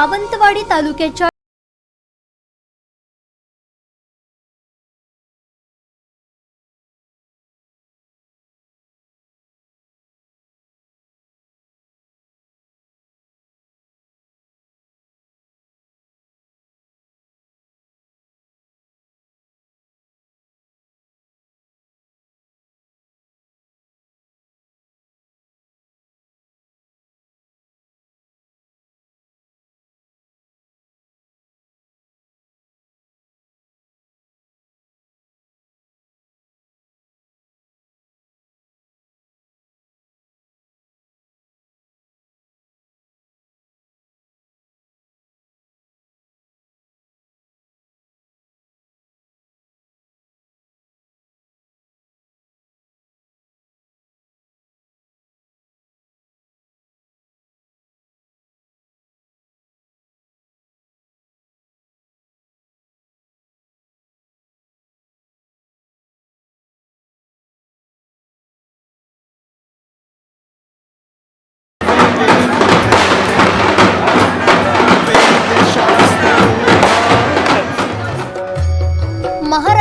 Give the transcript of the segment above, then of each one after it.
सावंतवाडी तालुक्याच्या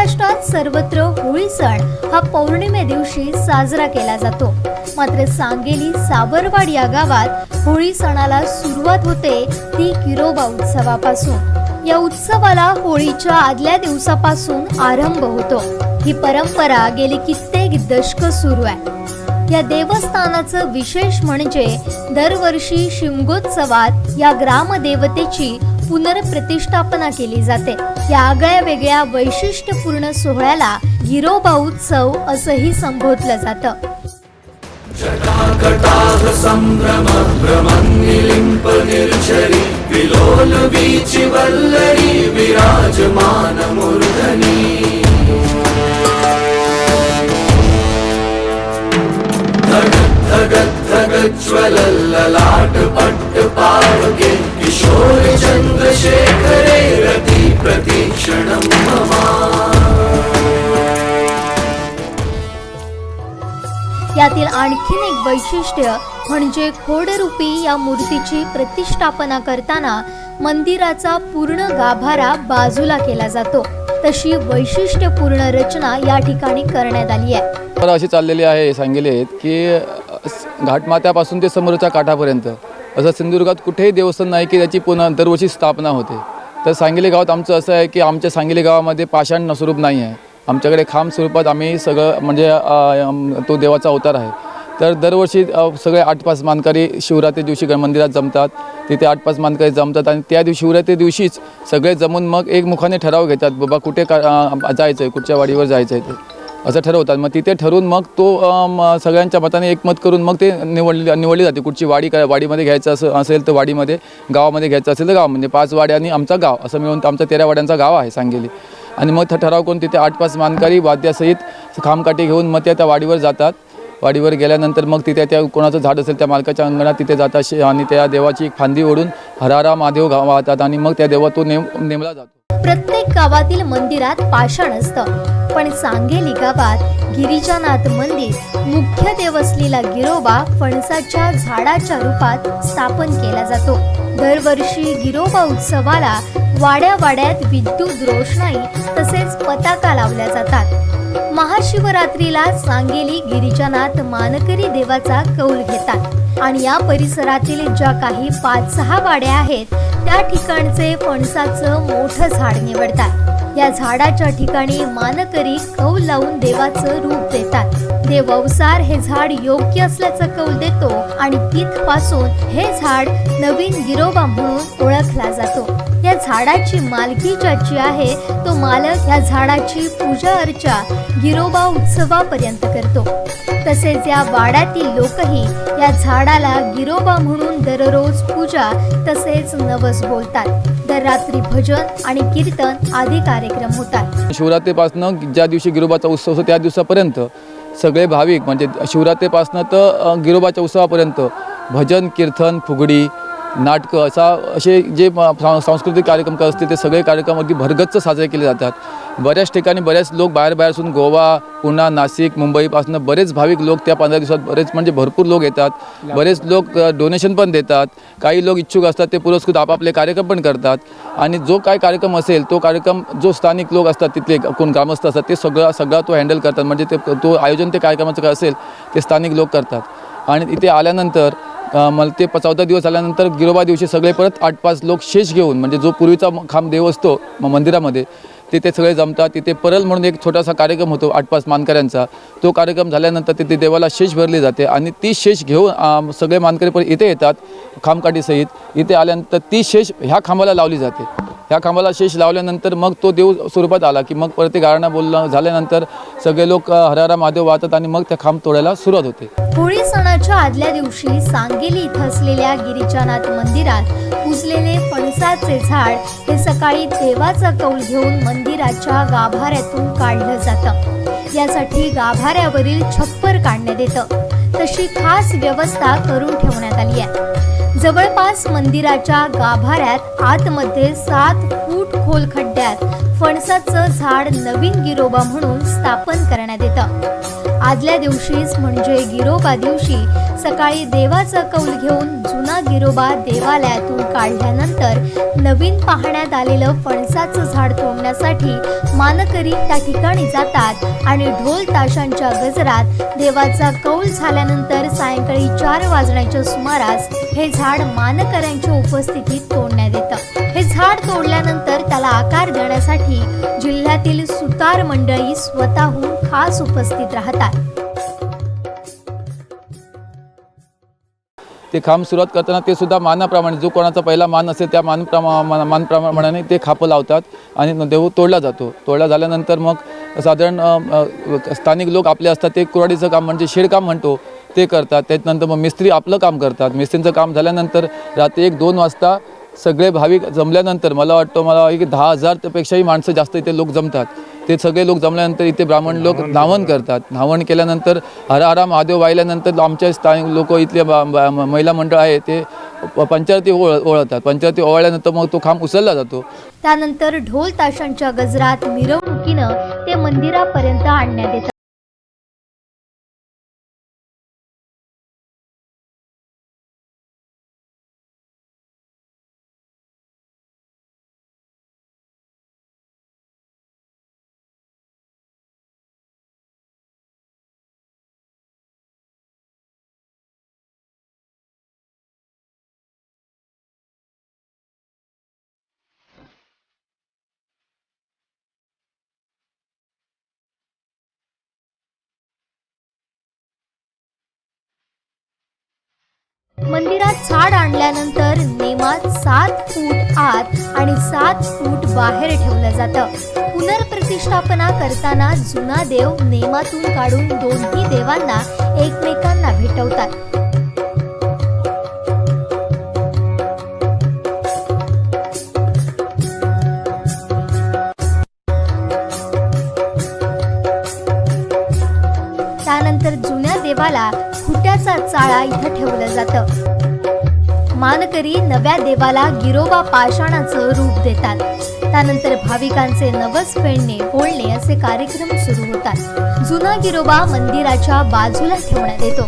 महाराष्ट्रात सर्वत्र होळी सण हा पौर्णिमे दिवशी साजरा केला जातो. मात्र सांगेली साबरवाड या गावात होळी सणाला सुरुवात होते ती किरोबा उत्सवापासून. या उत्सवाला होळीच्या आदल्या दिवसापासून आरंभ होतो. ही परंपरा गेली कित्येक दशक सुरू आहे. या देवस्थानाचं विशेष म्हणजे दरवर्षी शिमगोत्सवात या ग्रामदेवतेची पुनर्प्रतिष्ठापना केली जाते. या आगळ्या वेगळ्या वैशिष्ट्यपूर्ण सोहळ्याला गिरोबा उत्सव असंही संबोधलं जातं. यातील आणखीन एक वैशिष्ट्य म्हणजे खोडरूपी या मूर्तीची प्रतिष्ठापना करताना मंदिराचा पूर्ण गाभारा बाजूला केला जातो. तशी वैशिष्ट्यपूर्ण रचना या ठिकाणी करण्यात आली आहे. परंपरा अशी चाललेली आहे सांगेलीत की घाटमात्यापासून ते समोरच्या काठापर्यंत. असं सिंधुदुर्गात कुठेही देवस्थान नाही की त्याची पुन्हा दरवर्षी स्थापना होते. तर सांगली गावात आमचं असं आहे की आमच्या सांगली गावामध्ये पाषाण स्वरूप नाही आहे. आमच्याकडे खांब स्वरूपात आम्ही सगळं म्हणजे तो देवाचा अवतार आहे. तर दरवर्षी सगळे आठ पाच मानकरी शिवरात्री दिवशी गण मंदिरात जमतात. तिथे आठ पाच मानकरी जमतात आणि त्या दिवशी शिवरात्री दिवशीच सगळे जमून मग एक मुखाने ठराव घेतात बाबा कुठे का जायचं आहे कुठच्या वाडीवर जायचं आहे ते. असं ठरवतात. मग तिथे ठरवून मग तो सगळ्यांच्या मताने एकमत करून मग ते निवडली निवडली जाते. कुठची वाडी काय वाडीमध्ये घ्यायचं असं असेल तर वाडीमध्ये गावामध्ये घ्यायचं असेल तर गाव म्हणजे पाच वाड्या आणि आमचा गाव असं मिळून आमचा तेरा वाड्यांचा गाव आहे सांगेली. आणि मग ठराव करून तिथे आठ पाच मानकरी वाद्यासहित खामकाठी घेऊन मग त्या त्या वाडीवर जातात. वाडीवर गेल्यानंतर मग तिथे त्या कोणाचं झाड असेल त्या मालकाच्या अंगणात तिथे जातात आणि त्या देवाची एक फांदी ओढून हरारा महादेव वाहतात आणि मग त्या देवा तो नेम नेमला जातो. प्रत्येक गावातील मंदिरात पाषाण असतं. पण सांगेली गावात गिरिजानाथ मंदिर मुख्य देव असलेला गिरोबा फणसाच्या झाडाच्या रूपात स्थापन केला जातो. दरवर्षी गिरोबा उत्सवाला वाड्या वाड्यात विद्युत रोषणाई तसेच पताका लावल्या जातात. महाशिवरात्रीला सांगेली गिरिजानाथ मानकरी देवाचा कौल घेतात. आणि या परिसरातील ज्या काही पाच सहा वाड्या आहेत त्या ठिकाणचे फणसाचं मोठं झाड निवडतात. या झाडाच्या ठिकाणी मानकरी कौल लावून देवाचं रूप देतात. देववसार हे झाड योग्य असल्याचं कौल देतो आणि तिथपासून हे झाड नवीन गिरोबा म्हणून ओळखला जातो. या झाडाची मालकी ज्याची आहे तो मालक या झाडाची पूजा अर्चा गिरोबा उत्सवापर्यंत करतो. तसेच या वाड्यातील लोकही या झाडाला गिरोबा म्हणून दररोज पूजा तसेच नवस बोलतात. दर रात्री भजन आणि कीर्तन आदी कार्यक्रम होतात. शिवरात्रीपासनं ज्या दिवशी गिरोबाचा उत्सव असतो त्या दिवसापर्यंत सगळे भाविक म्हणजे शिवरात्रीपासनं तर गिरोबाच्या उत्सवापर्यंत भजन कीर्तन फुगडी नाटकं असा असे जे सां- सांस्कृतिक कार्यक्रम असतील ते सगळे कार्यक्रम अगदी भरगच्च साजरे केले जातात. बऱ्याच ठिकाणी बऱ्याच लोक बाहेर बाहेरसून गोवा पुणा नाशिक मुंबईपासून बरेच भाविक लोक त्या पंधरा दिवसात बरेच म्हणजे भरपूर लोक येतात. बरेच लोक डोनेशन पण देतात. काही लोक इच्छुक असतात ते पुरस्कृत आपापले कार्यक्रम पण करतात. आणि जो काय कार्यक्रम असेल तो कार्यक्रम जो स्थानिक लोक असतात तिथले कोण ग्रामस्थ असतात ते सगळा सगळा तो हँडल करतात. म्हणजे ते तो आयोजन ते कार्यक्रमाचं काय असेल ते स्थानिक लोक करतात. आणि इथे आल्यानंतर मला ते चौदा दिवस आल्यानंतर गिरोबा दिवशी सगळे परत आठ पाच लोक शेष घेऊन म्हणजे जो पूर्वीचा खांब देव असतो म- मंदिरामध्ये तिथे सगळे जमतात. तिथे परल म्हणून एक छोटासा कार्यक्रम होतो आठ पाच मानकऱ्यांचा. तो कार्यक्रम झाल्यानंतर तिथे देवाला शेष भरली जाते आणि ती शेष घेऊन सगळे मानकरी परत इथे येतात खांबकाठीसहित इथे आल्यानंतर ती शेष ह्या खांबाला लावली जाते. ह्या खांबाला शेष लावल्यानंतर मग तो देव स्वरूपात आला की मग परत ते गारणं बोलणं झाल्यानंतर सगळे लोक अ, हरहरा महादेव वाहतात आणि मग त्या खांब तोडायला सुरुवात होते. होळी सणाच्या आदल्या दिवशी सांगेली इथं असलेल्या गिरिजानाथ मंदिरात पुजलेले फणसाचे झाड हे सकाळी देवाचा कौल घेऊन मंदिराच्या गाभाऱ्यातून काढलं जातं. यासाठी गाभाऱ्यावरील छप्पर काढण्यात येतं. तशी खास व्यवस्था करून ठेवण्यात आली आहे. जवळपास मंदिराच्या गाभाऱ्यात आतमध्ये सात फूट खोल खड्ड्यात फणसाचं झाड नवीन गिरोबा म्हणून स्थापन करण्यात येतं. आदल्या दिवशीच म्हणजे गिरोबा दिवशी सकाळी देवाचं कौल घेऊन जुना गिरोबा देवालयातून काढल्यानंतर नवीन पाहण्यात आलेलं फणसाचं झाड तोडण्यासाठी मानकरी त्या ठिकाणी जातात आणि ढोल ताशांच्या गजरात देवाचा कौल झाल्यानंतर सायंकाळी चार वाजण्याच्या सुमारास हे झाड मानकऱ्यांच्या उपस्थितीत तोडण्यात येतं. हे झाड तोडल्यानंतर त्याला आकार देण्यासाठी जिल्ह्यातील सुतार मंडळी स्वतःहून खास उपस्थित राहतात. ते खांब सुरुवात करताना ते सुद्धा मानाप्रमाणे जो कोणाचा पहिला मान असेल त्या मानप्रमा मान मानप्रमाणे ते खापं लावतात आणि देव तोडला जातो. तोडला झाल्यानंतर मग साधारण स्थानिक लोक आपले असतात ते कुराडीचं काम म्हणजे शेडकाम म्हणतो. ते करतात. त्याच्यानंतर मग मिस्त्री आपलं काम करतात. मिस्त्रींचं काम झाल्यानंतर रात्री एक दोन वाजता सगळे भाविक जमल्यानंतर मला वाटतं मला एक दहा हजारपेक्षाही माणसं जास्त इथे लोक जमतात. ते सगळे लोक जमल्यानंतर इथे ब्राह्मण लोक धावण करतात. धावण केल्यानंतर हरा हरा महादेव वाहिल्यानंतर आमच्या स्थानिक लोक इथले महिला मंडळ आहे ते प- पंचारती ओळ ओळखतात. पंचारती ओवाळल्यानंतर मग तो खांब उचलला जातो. त्यानंतर ढोल ताशांच्या गजरात मिरवणुकीनं ते मंदिरापर्यंत आणण्यात येतं मंदिरात झाड आणल्यानंतर नेमात सात फूट आत आणि सात फूट बाहेर ठेवलं जातं. पुनर्प्रतिष्ठापना करताना जुना देव नेमातून काढून दोन्ही देवांना एकमेकांना भेटवतात. त्यानंतर जुन्या देवाला सोन्याचा चाळा इथं ठेवलं जातं. मानकरी नव्या देवाला गिरोबा पाषाणाचं रूप देतात. त्यानंतर भाविकांचे नवस फेडणे बोलणे असे कार्यक्रम सुरू होतात. जुना गिरोबा मंदिराच्या बाजूला ठेवण्यात येतो.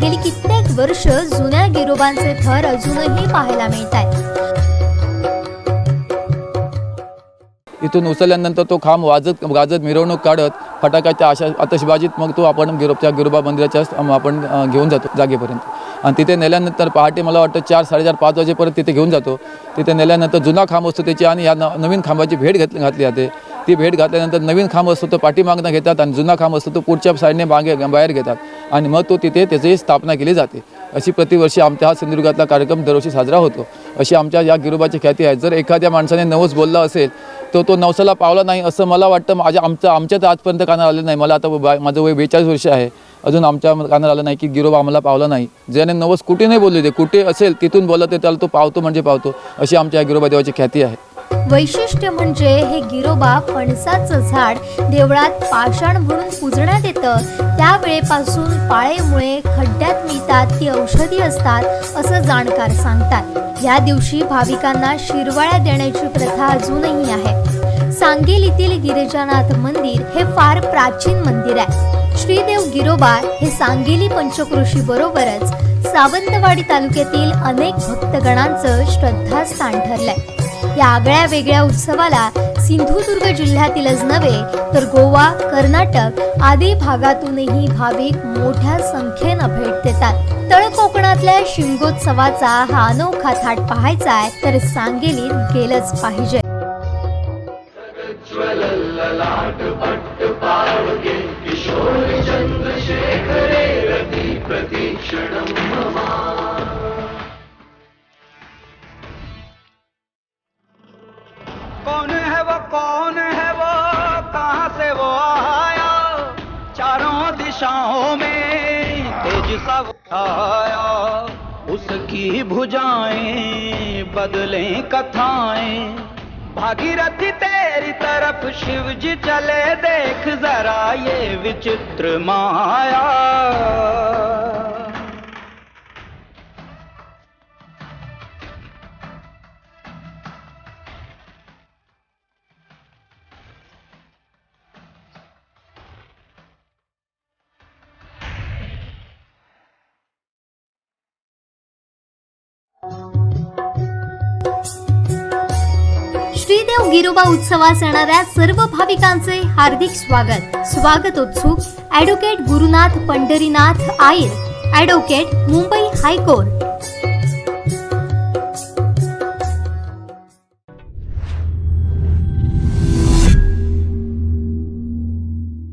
गेली कित्येक वर्ष जुन्या गिरोबांचे थर अजूनही पाहायला मिळत आहेत इथून उचलल्यानंतर तो खांब वाजत गाजत मिरवणूक काढत फटाक्याच्या आशा आतषबाजीत मग तो आपण गिरोबच्या गिरोबा मंदिराच्या आपण घेऊन जातो जागेपर्यंत. आणि तिथे नेल्यानंतर पहाटे मला वाटतं चार साडेचार पाच वाजेपर्यंत तिथे घेऊन जातो. तिथे नेल्यानंतर जुना खांब असतो त्याची आणि या न नवीन खांबाची भेट घेतली घातली जाते. ती भेट घातल्यानंतर नवीन खांब असतो तो पाठीमागनं घेतात आणि जुना खांब असतो तो पुढच्या साईडने मागे बाहेर घेतात. आणि मग तो तिथे त्याची स्थापना केली जाते. अशी प्रतिवर्षी आमच्या हा सिंधुदुर्गातला कार्यक्रम दरवर्षी साजरा होतो. अशी आमच्या या गिरोबाची ख्याती आहे. जर एखाद्या माणसाने नवस बोलला असेल तर तो नवसाला पावला नाही असं मला वाटतं. माझ्या आमचं आमच्या तर आजपर्यंत कानावर आलं नाही. मला आता बा- माझं वय बेचाळीस वर्ष आहे. अजून आमच्या कानावर आलं नाही की गिरोबा आम्हाला पावला नाही. ज्याने नवस कुठे नाही बोलले ते कुठे असेल तिथून बोलत ते त्याला तो पावतो म्हणजे पावतो. अशी आमच्या या गिरोबा देवाची ख्याती आहे. वैशिष्ट्य म्हणजे हे गिरोबा फणसाचं झाड देवळात पाषाण म्हणून पूजण्यात येतं. त्यावेळेपासून पाळेमुळे खड्ड्यात मिळतात ती औषधी असतात असं जाणकार सांगतात. या दिवशी भाविकांना शिरवाळ्या देण्याची प्रथा अजूनही आहे. सांगेलीतील गिरिजानाथ मंदिर हे फार प्राचीन मंदिर आहे. श्रीदेव गिरोबा हे सांगेली पंचक्रोशी बरोबरच सावंतवाडी तालुक्यातील अनेक भक्तगणांचं श्रद्धास्थान ठरलंय. या आगळ्या वेगळ्या उत्सवाला सिंधुदुर्ग जिल्ह्यातीलच नव्हे तर गोवा कर्नाटक आदी भागातूनही भाविक मोठ्या संख्येनं भेट देतात. तळ कोकणातल्या शिमगोत्सवाचा हा अनोखा थाट पाहायचा आहे तर सांगेलीत गेलंच पाहिजे. कौन है वो, कौन है वो, कहाँ से वो आया? चारों दिशाओं में तेज सा आया। उसकी भुजाएँ, बदले कथाएँ। भागीरथी तेरी तरफ़ शिव जी चले, देख जरा ये विचित्र माया। श्रीदेव गिरोबा उत्सवास येणाऱ्या सर्व भाविकांचे हार्दिक स्वागत. स्वागत उत्सुक advocate Gurunath Pandharinath Ayar advocate Mumbai high court.